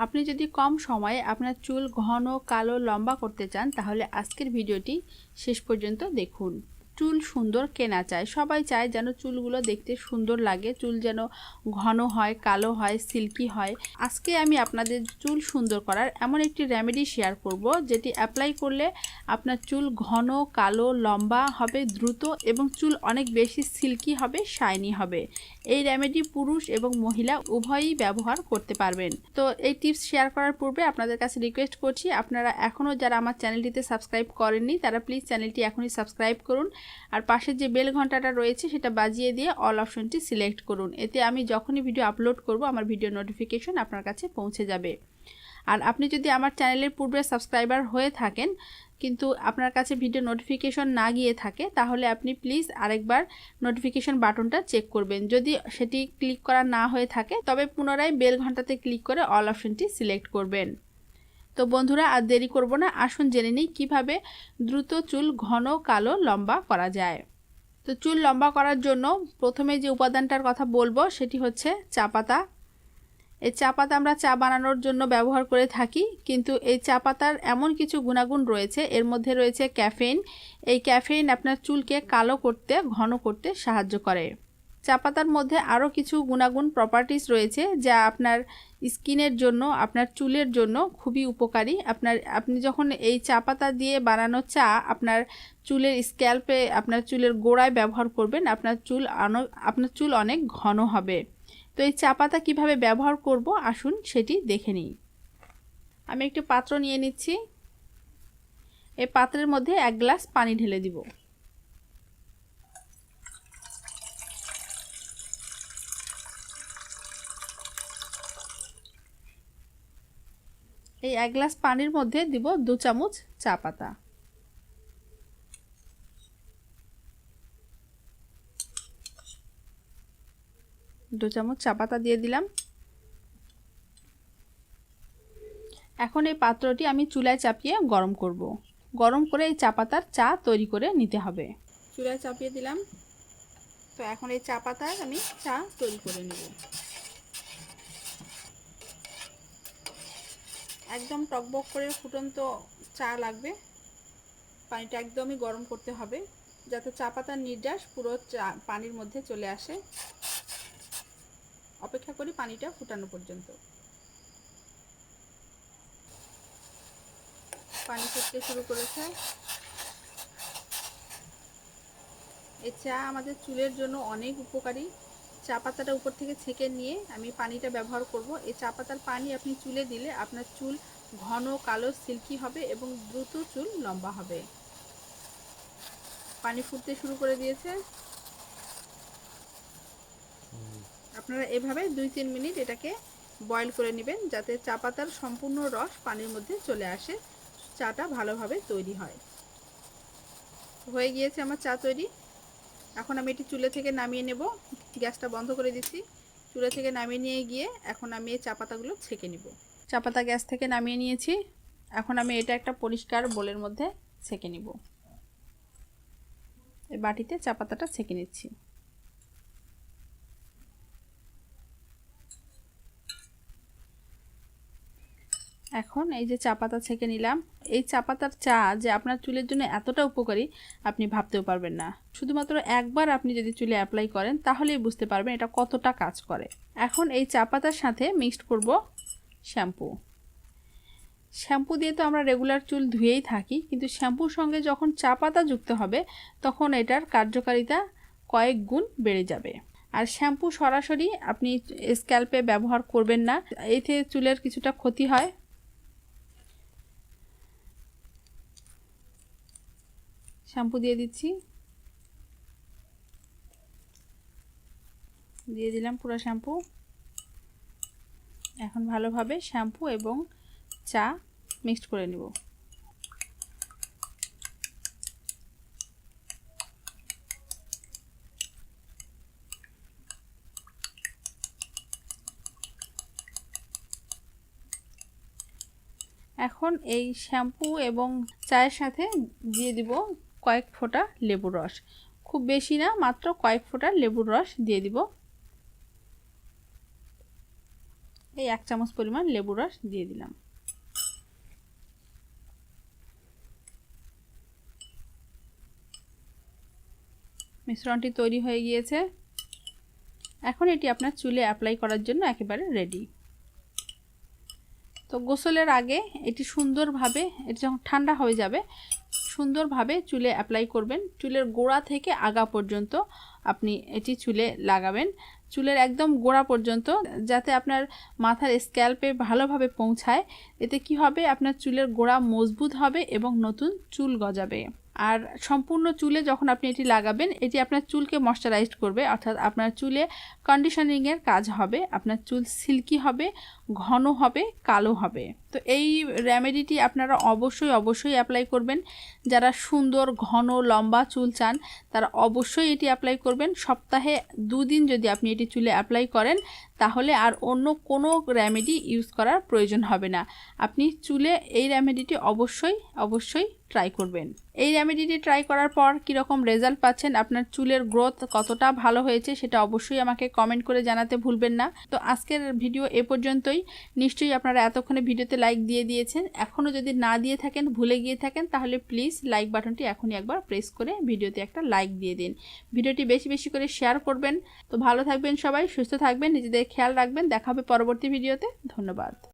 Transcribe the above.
আপনি যদি কম সময়ে আপনার চুল ঘন, কালো, লম্বা করতে চান, তাহলে আজকের ভিডিওটি শেষ পর্যন্ত দেখুন। চুল সুন্দর কেনা চায় সবাই চায় যেন চুলগুলো দেখতে সুন্দর লাগে। চুল যেন ঘন হয়, কালো হয়, সিল্কি হয়। আজকে আমি আপনাদের চুল সুন্দর করার এমন একটি রেমেডি শেয়ার করব, যেটি অ্যাপ্লাই করলে আপনার চুল ঘন, কালো, লম্বা হবে, দ্রুত এবং চুল অনেক বেশি সিল্কি হবে, শাইনি হবে। এই রেমেডি পুরুষ এবং মহিলা উভয়ই ব্যবহার করতে পারবেন। তো এই টিপস শেয়ার করার পূর্বে আপনাদের কাছে রিকোয়েস্ট করছি, আপনারা এখনও যারা আমার চ্যানেলটিতে সাবস্ক্রাইব করেননি, তারা প্লিজ চ্যানেলটি এখনই সাবস্ক্রাইব করুন আর পাশে যে বেল ঘন্টাটা রয়েছে সেটা বাজিয়ে দিয়ে অল অপশনটি সিলেক্ট করুন। এতে আমি যখনই ভিডিও আপলোড করব, আমার ভিডিও নোটিফিকেশন আপনার কাছে পৌঁছে যাবে। আর আপনি যদি আমার চ্যানেলের পূর্বে সাবস্ক্রাইবার হয়ে থাকেন, কিন্তু আপনার কাছে ভিডিও নোটিফিকেশন না গিয়ে থাকে, তাহলে আপনি প্লিজ আরেকবার নোটিফিকেশন বাটনটা চেক করবেন। যদি সেটি ক্লিক করা না হয়ে থাকে, তবে পুনরায় বেল ঘন্টাতে ক্লিক করে অল অপশনটি সিলেক্ট করবেন। তো বন্ধুরা আর দেরি করব না, আসুন জেনে নিই কীভাবে দ্রুত চুল ঘন, কালো, লম্বা করা যায়। তো চুল লম্বা করার জন্য প্রথমে যে উপাদানটার কথা বলব সেটি হচ্ছে চা পাতা। এই চা পাতা আমরা চা বানানোর জন্য ব্যবহার করে থাকি, কিন্তু এই চা পাতার এমন কিছু গুণাগুণ রয়েছে, এর মধ্যে রয়েছে ক্যাফেইন। এই ক্যাফেইন আপনার চুলকে কালো করতে, ঘন করতে সাহায্য করে। চা পাতার মধ্যে আরও কিছু গুণাগুণ প্রপার্টিস রয়েছে যা আপনার স্কিনের জন্য, আপনার চুলের জন্য খুবই উপকারী। আপনার, আপনি যখন এই চা পাতা দিয়ে বানানো চা, আপনার চুলের স্ক্যাল্পে আপনার চুলের গোড়ায় ব্যবহার করবেন, আপনার চুল আপনার চুল অনেক ঘন হবে। তো এই চা পাতা কীভাবে ব্যবহার করব? আসুন সেটি দেখে নিই। আমি একটি পাত্র নিয়ে নিচ্ছি। এই পাত্রের মধ্যে এক গ্লাস পানি ঢেলে দিব। এই এক গ্লাস পানির মধ্যে দিব দু চামচ চা পাতা। দু চামচ চা পাতা দিয়ে দিলাম। এখন এই পাত্রটি আমি চুলায় চাপিয়ে গরম করব। গরম করে এই চা পাতার চা তৈরি করে নিতে হবে। চুলায় চাপিয়ে দিলাম। তো এখন এই চা পাতার আমি চা তৈরি করে নেব। একদম টকবক করে ফুটন্ত চা লাগবে। পানিটা একদমই গরম করতে হবে, যাতে চা পাতার নির্যাস পুরো চা, পানির মধ্যে চলে আসে। অপেক্ষা করি পানিটা ফুটানো পর্যন্ত। পানি ফুটতে শুরু করেছে। এই চা আমাদের চুলের জন্য অনেক উপকারী। চা পাতাটা উপর থেকে ছেঁকে নিয়ে আমি পানিটা ব্যবহার করব। এই চা পাতার পানি আপনি চুলে দিলে আপনার চুল ঘন, কালো, সিল্কি হবে এবং দ্রুত চুল লম্বা হবে। পানি ফুটতে শুরু করে দিয়েছে। আপনারা এভাবে দুই তিন মিনিট এটাকে বয়ল করে নেবেন যাতে চা পাতার সম্পূর্ণ রস পানির মধ্যে চলে আসে। চাটা ভালোভাবে তৈরি হয়। হয়ে গিয়েছে আমার চা তৈরি। এখন আমি এটি চুলে থেকে নামিয়ে নেব। গ্যাসটা বন্ধ করে দিচ্ছি। চুলে থেকে নামিয়ে নিয়ে গিয়ে এখন আমি এই চা পাতাগুলো ছেঁকে নিব। চা পাতা গ্যাস থেকে নামিয়ে নিয়েছি। এখন আমি এটা একটা পরিষ্কার বোলের মধ্যে ছেঁকে নিব। এই বাটিতে চা পাতাটা ছেঁকে নিচ্ছি। এখন এই যে চা পাতা ছেঁকে নিলাম। এই চা পাতার চা যে আপনার চুলের জন্য এতটা উপকারী, আপনি ভাবতেও পারবেন না। শুধুমাত্র একবার আপনি যদি চুলে অ্যাপ্লাই করেন, তাহলেই বুঝতে পারবেন এটা কতটা কাজ করে। এখন এই চা পাতার সাথে মিক্সড করব শ্যাম্পু শ্যাম্পু দিয়ে তো আমরা রেগুলার চুল ধুয়েই থাকি, কিন্তু শ্যাম্পুর সঙ্গে যখন চা পাতা যুক্ত হবে, তখন এটার কার্যকারিতা কয়েক গুণ বেড়ে যাবে। আর শ্যাম্পু সরাসরি আপনি স্ক্যাল্পে ব্যবহার করবেন না। এতে চুলের কিছুটা ক্ষতি হয়। শ্যাম্পু দিয়ে দিচ্ছি। দিয়ে দিলাম পুরো শ্যাম্পু। এখন ভালোভাবে শ্যাম্পু এবং চা মিক্সড করে নেব। এখন এই শ্যাম্পু এবং চায়ের সাথে দিয়ে দিব কয়েক ফোঁটা লেবুর রস। খুব বেশি না, মাত্র কয়েক ফোঁটা লেবুর রস দিয়ে দিব। এই এক চামচ পরিমাণ লেবুর রস দিয়ে দিলাম। মিশ্রণটি তৈরি হয়ে গিয়েছে। এখন এটি আপনার চুলে অ্যাপ্লাই করার জন্য একেবারে রেডি তো গোসলের আগে এটি সুন্দরভাবে, এটি যখন ঠান্ডা হয়ে যাবে সুন্দরভাবে চুলে অ্যাপ্লাই করবেন। চুলের গোড়া থেকে আগা পর্যন্ত আপনি এটি চুলে লাগাবেন। চুলের একদম গোড়া পর্যন্ত যাতে আপনার মাথার স্ক্যাল্পে ভালোভাবে পৌঁছায়। এতে কি হবে? আপনার চুলের গোড়া মজবুত হবে এবং নতুন চুল গজাবে। আর সম্পূর্ণ চুলে যখন আপনি এটি লাগাবেন, এটি আপনার চুলকে ময়শ্চারাইজড করবে। অর্থাৎ আপনার চুলে কন্ডিশনিংয়ের কাজ হবে। আপনার চুল সিল্কি হবে, ঘন হবে, কালো হবে। তো এই রেমেডিটি আপনারা অবশ্যই অবশ্যই অ্যাপ্লাই করবেন। যারা সুন্দর, ঘন, লম্বা চুল চান, তারা অবশ্যই এটি অ্যাপ্লাই করবেন। সপ্তাহে দুদিন যদি আপনি এটি চুলে অ্যাপ্লাই করেন, তাহলে আর অন্য কোনো রেমেডি ইউজ করার প্রয়োজন হবে না। আপনি চুলে এই রেমেডিটি অবশ্যই অবশ্যই ট্রাই করবেন। এই রেমেডিটি ট্রাই করার পর কীরকম রেজাল্ট পাচ্ছেন, আপনার চুলের গ্রোথ কতটা ভালো হয়েছে, সেটা অবশ্যই আমাকে কমেন্ট করে জানাতে ভুলবেন না। তো আজকের ভিডিও এ পর্যন্তই। নিশ্চয়ই আপনারা এতক্ষণে ভিডিওতে লাইক দিয়ে দিয়েছেন। এখনও যদি না দিয়ে থাকেন, ভুলে গিয়ে থাকেন, তাহলে প্লিজ লাইক বাটনটি এখনই একবার প্রেস করে ভিডিওতে একটা লাইক দিয়ে দিন। ভিডিওটি বেশি বেশি করে শেয়ার করবেন। তো ভালো থাকবেন সবাই, সুস্থ থাকবেন, নিজেদের খেয়াল রাখবেন। দেখা হবে পরবর্তী ভিডিওতে। ধন্যবাদ।